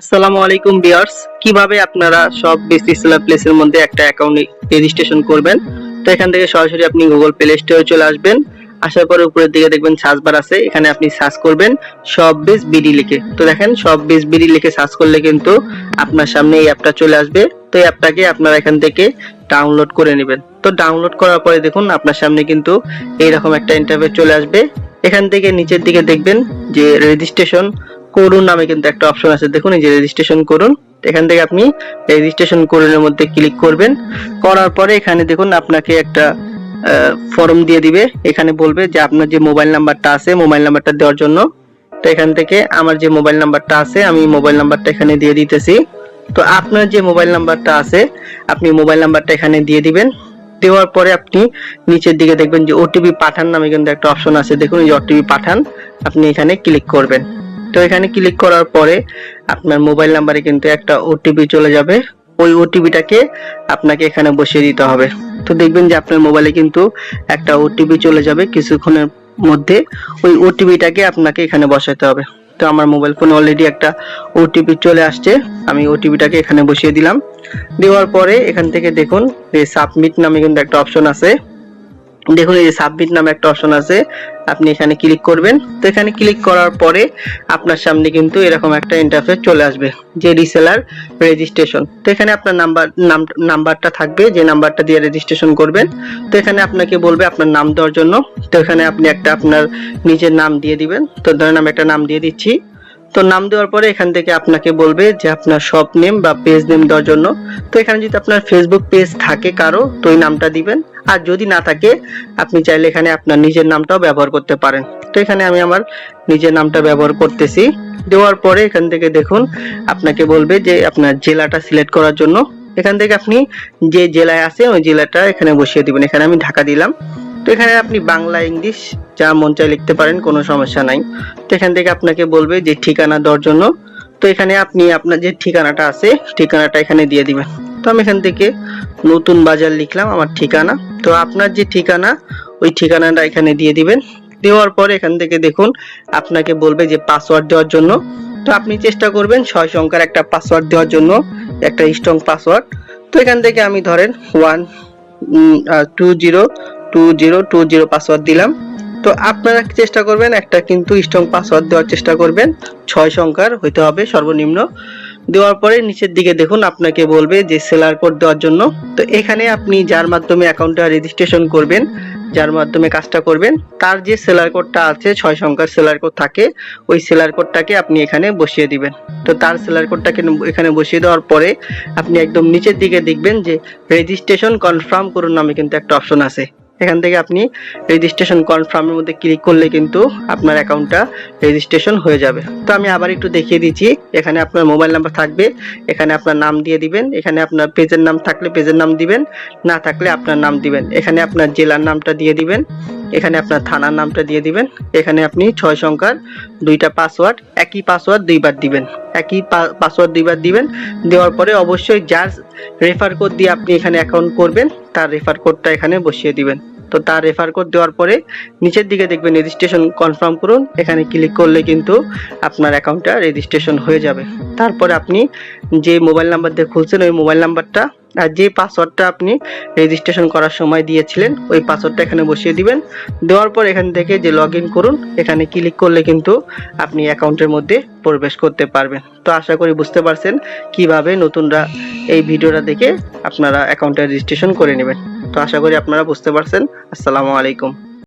আসসালামু আলাইকুম বিয়ার্স কীভাবে আপনারা সব বেসিক সেলার প্লেসের মধ্যে একটা অ্যাকাউন্ট রেজিস্ট্রেশন করবেন? তো এখান থেকে সরাসরি আপনি গুগল প্লে স্টোরে চলে আসবেন। আসার পরে উপরের দিকে দেখবেন সার্চ বার আছে। এখানে আপনি সার্চ করবেন সব বেস বিডি লিখে। তো দেখেন, সব বেস বিডি লিখে সার্চ করলে কিন্তু আপনার সামনে এই অ্যাপটা চলে আসবে। তো এই অ্যাপটাকে আপনারা এখান থেকে ডাউনলোড করে নেবেন। তো ডাউনলোড করার পরে দেখুন, আপনার সামনে কিন্তু এইরকম একটা ইন্টারফেস চলে আসবে। এখান থেকে নিচের দিকে দেখবেন যে রেজিস্ট্রেশন করুন নামে কিন্তু একটা অপশন আছে। দেখুন, এই যে রেজিস্ট্রেশন করুন। এখান থেকে আপনি রেজিস্ট্রেশন করুনের মধ্যে ক্লিক করবেন। করার পরে এখানে দেখুন, আপনাকে একটা ফর্ম দিয়ে দিবে। এখানে বলবে যে আপনার যে মোবাইল নাম্বারটা আছে মোবাইল নাম্বারটা দেওয়ার জন্য। তো এখান থেকে আমার যে মোবাইল নাম্বারটা আছে, আমি মোবাইল নাম্বারটা এখানে দিয়ে দিতেছি। তো আপনার যে মোবাইল নাম্বারটা আছে, আপনি মোবাইল নাম্বারটা এখানে দিয়ে দিবেন। দেওয়ার পরে আপনি নিচের দিকে দেখবেন যে ওটিপি পাঠান নামে কিন্তু একটা অপশন আছে। দেখুন, এই যে ওটিপি পাঠান, আপনি এখানে ক্লিক করবেন। তো এখানে ক্লিক করার পরে আপনার মোবাইল নাম্বারে কিন্তু একটা ওটিপি চলে যাবে। ওই ওটিপিটাকে আপনাকে এখানে বসিয়ে দিতে হবে। তো দেখবেন যে আপনার মোবাইলে কিন্তু একটা ওটিপি চলে যাবে কিছুক্ষণের মধ্যে। ওই ওটিপিটাকে আপনাকে এখানে বসাতে হবে। তো আমার মোবাইল ফোনে অলরেডি একটা ওটিপি চলে আসছে। আমি ওটিপিটাকে এখানে বসিয়ে দিলাম। দেওয়ার পরে এখান থেকে দেখুন যে সাবমিট নামে কিন্তু একটা অপশন আছে। দেখুন এই সাবমিট নামে একটা অপশন আছে। আপনি এখানে ক্লিক করবেন। তো এখানে ক্লিক করার পরে আপনার সামনে কিন্তু এরকম একটা ইন্টারফেস চলে আসবে, যে রিসেলার রেজিস্ট্রেশন তো এখানে আপনার নাম্বার নাম নাম্বারটা থাকবে, যে নাম্বারটা দিয়ে রেজিস্ট্রেশন করবেন। তো এখানে আপনাকে বলবে আপনার নাম দেওয়ার জন্য। তো এখানে আপনি একটা আপনার নিজের নাম দিয়ে দিবেন। তো ধরেন আমি একটা নাম দিয়ে দিচ্ছি। তো নাম দেওয়ার পরে এখান থেকে আপনাকে বলবে যে আপনার শপ নেম বা পেজ নেম দেওয়ার জন্য। তো এখানে যদি আপনার ফেসবুক পেজ থাকে কারও, তো ওই নামটা দিবেন। আর যদি না থাকে, আপনি চাইলে এখানে আপনার নিজের নামটাও ব্যবহার করতে পারেন। তো এখানে আমি আমার নিজের নামটা ব্যবহার করতেছি। দেওয়ার পরে এখান থেকে দেখুন, আপনাকে বলবে যে আপনার জেলাটা সিলেক্ট করার জন্য। এখান থেকে আপনি যে জেলায় আছে, ওই জেলাটা এখানে বসিয়ে দিবেন। এখানে আমি ঢাকা দিলাম। তো এখানে আপনি বাংলা, ইংলিশ, যা মন চায় লিখতে পারেন, কোনো সমস্যা নাই। তো এখান থেকে আপনাকে বলবে যে ঠিকানা দেওয়ার জন্য। তো এখানে আপনি আপনার যে ঠিকানাটা আছে, ঠিকানাটা এখানে দিয়ে দিবেন। তো আমি এখান থেকে নতুন বাজার লিখলাম, আমার ঠিকানা। তো আপনার যে ঠিকানা, ওই ঠিকানাটা এখানে দিয়ে দিবেন। দেওয়ার পরে এখান থেকে দেখুন, আপনাকে বলবে যে পাসওয়ার্ড দেওয়ার জন্য। তো আপনি চেষ্টা করবেন ছয় সংখ্যার একটা পাসওয়ার্ড দেওয়ার জন্য, একটা স্ট্রং পাসওয়ার্ড তো এখান থেকে আমি ধরেন one two zero two zero two zero password দিলাম। তো আপনারা চেষ্টা করবেন? একটা কিন্তু স্ট্রং পাসওয়ার্ড দেওয়ার চেষ্টা করবেন। ছয় সংখ্যার হইতে হবে সর্বনিম্ন। দেওয়ার পরে নিচের দিকে দেখুন, আপনাকে বলবে যে সেলার কোড দেওয়ার জন্য। তো এখানে আপনি যার মাধ্যমে অ্যাকাউন্টটা রেজিস্ট্রেশন করবেন, যার মাধ্যমে কাজটা করবেন, তার যে সেলার কোডটা আছে, ছয় সংখ্যার সেলার কোড থাকে, ওই সেলার কোডটাকে আপনি এখানে বসিয়ে দিবেন। তো তার সেলার কোডটাকে এখানে বসিয়ে দেওয়ার পরে আপনি একদম নিচের দিকে দেখবেন যে রেজিস্ট্রেশন কনফার্ম করুন নামে কিন্তু একটা অপশন আছে। এখান থেকে আপনি রেজিস্ট্রেশন কনফার্মের মধ্যে ক্লিক করলে কিন্তু আপনার অ্যাকাউন্টটা রেজিস্ট্রেশন হয়ে যাবে। তো আমি আবার একটু দেখিয়ে দিচ্ছি, এখানে আপনার মোবাইল নাম্বার থাকবে, এখানে আপনার নাম দিয়ে দিবেন, এখানে আপনার পেজের নাম থাকলে পেজের নাম দিবেন, না থাকলে আপনার নাম দিবেন। এখানে আপনার জেলার নামটা দিয়ে দিবেন, এখানে আপনার থানার নামটা দিয়ে দিবেন, এখানে আপনি ছয় সংখ্যার দুইটা পাসওয়ার্ড একই পাসওয়ার্ড দুইবার দিবেন। একই পাসওয়ার্ড দুইবার দিবেন, দেওয়ার পরে অবশ্যই যার রেফার কোড দিয়ে আপনি এখানে অ্যাকাউন্ট করবেন, তার রেফার কোডটা এখানে বসিয়ে দিবেন। তো তার রেফার কোড দেওয়ার পরে নিচের দিকে দেখবেন রেজিস্ট্রেশন কনফার্ম করুন, এখানে ক্লিক করলে কিন্তু আপনার অ্যাকাউন্টটা রেজিস্ট্রেশন হয়ে যাবে। তারপরে আপনি যে মোবাইল নাম্বার দিয়ে খুলছেন, ওই মোবাইল নাম্বারটা আর যে পাসওয়ার্ডটা আপনি রেজিস্ট্রেশন করার সময় দিয়েছিলেন, ওই পাসওয়ার্ডটা এখানে বসিয়ে দিবেন। দেওয়ার পর এখান থেকে যে লগ করুন, এখানে ক্লিক করলে কিন্তু আপনি অ্যাকাউন্টের মধ্যে প্রবেশ করতে পারবেন। তো আশা করি বুঝতে পারছেন কীভাবে নতুনরা এই ভিডিওটা দেখে আপনারা অ্যাকাউন্টে রেজিস্ট্রেশন করে নেবেন। তো আশা করি আপনারা বুঝতে পারছেন। আসসালামু আলাইকুম।